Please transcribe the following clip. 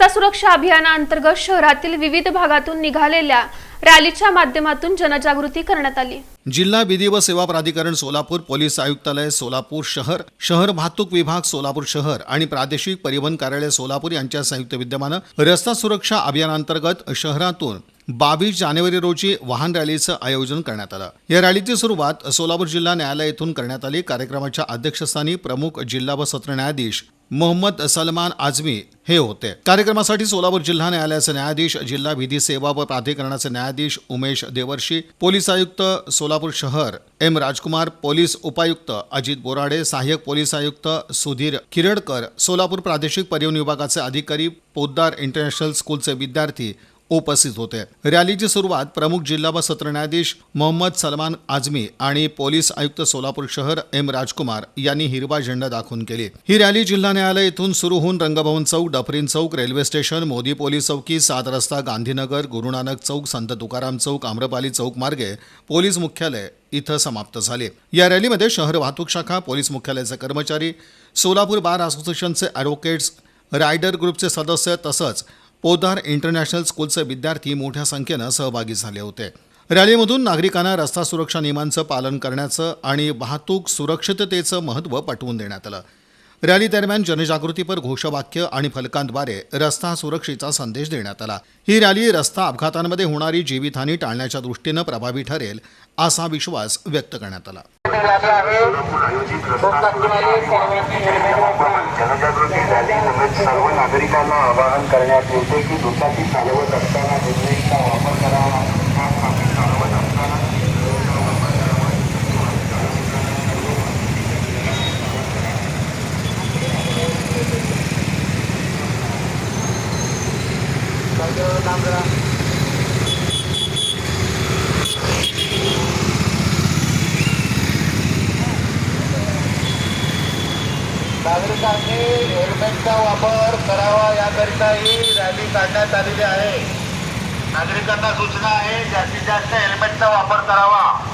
सुरक्षा अभियानाअंतर्गत शहरातील विविध भागातून निघालेल्या रॅलीच्या माध्यमातून जनजागृती करण्यात आली. जिल्हा विधी व सेवा प्राधिकरण सोलापूर पोलीस आयुक्तालय सोलापूर शहर शहर वाहतूक विभाग सोलापूर शहर आणि प्रादेशिक परिवहन कार्यालय सोलापूर यांच्या संयुक्त विद्यमानं रस्ता सुरक्षा अभियानांतर्गत शहरातून बावीस जानेवारी रोजी वाहन रॅलीचं आयोजन करण्यात आलं. या रॅलीची सुरुवात सोलापूर जिल्हा न्यायालय येथून करण्यात आली. कार्यक्रमाच्या अध्यक्षस्थानी प्रमुख जिल्हा व सत्र न्यायाधीश मोहम्मद सलमान आझमी हे होते. कार्यक्रमासाठी सोलापूर जिल्हा न्यायालयाचे न्यायाधीश जिल्हा विधी सेवा व प्राधिकरणाचे न्यायाधीश उमेश देवर्षी पोलीस आयुक्त सोलापूर शहर एम राजकुमार पोलीस उपायुक्त अजित बोराडे सहाय्यक पोलीस आयुक्त सुधीर किरडकर सोलापूर प्रादेशिक परिवहन विभागाचे अधिकारी पोद्दार इंटरनॅशनल स्कूलचे विद्यार्थी उपस्थित होते. रॅलीची सुरुवात प्रमुख जिल्हा व सत्र न्यायाधीश मोहम्मद सलमान आझमी आणि पोलीस आयुक्त सोलापूर शहर एम राजकुमार यांनी हिरवा झेंडा दाखवून केली. ही रॅली जिल्हा न्यायालय येथून सुरू होऊन रंगभवन चौक डफरीन चौक रेल्वे स्टेशन मोदी पोलीस चौकी सात रस्ता गांधीनगर गुरुनानक चौक संत तुकाराम चौक आम्रपाली चौक मार्गे पोलीस मुख्यालय इथं समाप्त झाले. या रॅलीमध्ये शहर वाहतूक शाखा पोलीस मुख्यालयाचे कर्मचारी सोलापूर बार असोसिएशनचे ॲडव्होकेट्स रायडर ग्रुपचे सदस्य तसंच पोदार इंटरनॅशनल स्कूलचे विद्यार्थी मोठ्या संख्येनं सहभागी झाले होते. रॅलीमधून नागरिकांना रस्ता सुरक्षा नियमांचं पालन करण्याचं आणि वाहतूक सुरक्षिततेचं महत्त्व पटवून देण्यात आलं. रॅली दरम्यान जनजागृतीपर घोषवाक्य आणि फलकांद्वारे रस्ता सुरक्षेचा संदेश देण्यात आला. ही रॅली रस्ता अपघातांमध्ये होणारी जीवितहानी टाळण्याच्या दृष्टीनं प्रभावी ठरेल असा विश्वास व्यक्त करण्यात आला. सर्व नागरिकांना आवाहन करण्यात येते की दुचाकी चालवत असताना हेल्मेटचा वापर करावा. दुचाकी चालवत असताना नागरिकांनी हेल्मेटचा वापर करावा याकरिताही रॅली काढण्यात आलेली आहे. नागरिकांना सूचना आहे जास्तीत जास्त हेल्मेटचा वापर करावा.